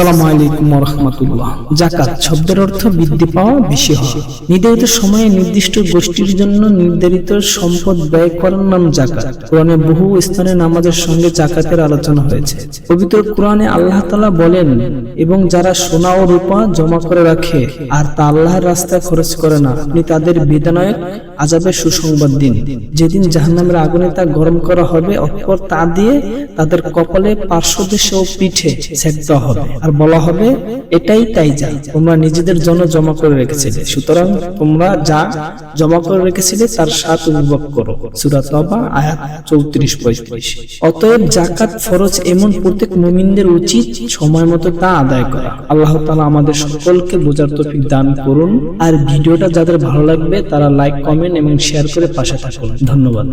আসসালামু আলাইকুম রহমতুল্লাহ জাকাত শব্দের অর্থ বৃদ্ধি পাওয়া বেশি হওয়া নির্ধারিত সময়ে নির্দিষ্ট গোষ্ঠীর জন্য নির্ধারিত সম্পদ ব্যয় করার নাম জাকাত কোরআনে বহু স্থানে নামাজের সঙ্গে জাকাতের আলোচনা হয়েছে। পবিত্র কোরআনে আল্লাহ তাআলা বলেন, এবং যারা সোনা ও রূপা জমা করে রাখে, আর তা আল্লাহর রাস্তায় খরচ করে না, আপনি তাদের বেদনায়ক আজাবের সুসংবাদ দিন। যেদিন জাহান্নামের আগুনে তা গরম করা হবে, অতঃপর তা দিয়ে তাদের কপালে পার্শ্বদেশে ও পিঠে দেওয়া হবে। আর বলা হবে, এটাই তাই যা, তোমরা নিজেদের জন্য জমা করে রেখেছিলে। সুতরাং তোমরা যা জমা করে রেখেছিলে, তার স্বাদ উপভোগ করো। সুরাত তবা আয়াত চৌত্রিশ, পঁয়ত্রিশ। অতএব জাকাত ফরজ এমন প্রত্যেক মুমিনদের উচিত সময় মতো তা আদায় করা। আল্লাহ তাআলা আমাদের সকলকে বোঝার তৌফিক দান করুন। আর ভিডিওটা যাদের ভালো লাগবে, তারা লাইক, কমেন্ট এবং শেয়ার করে পাশে থাকুন। ধন্যবাদ।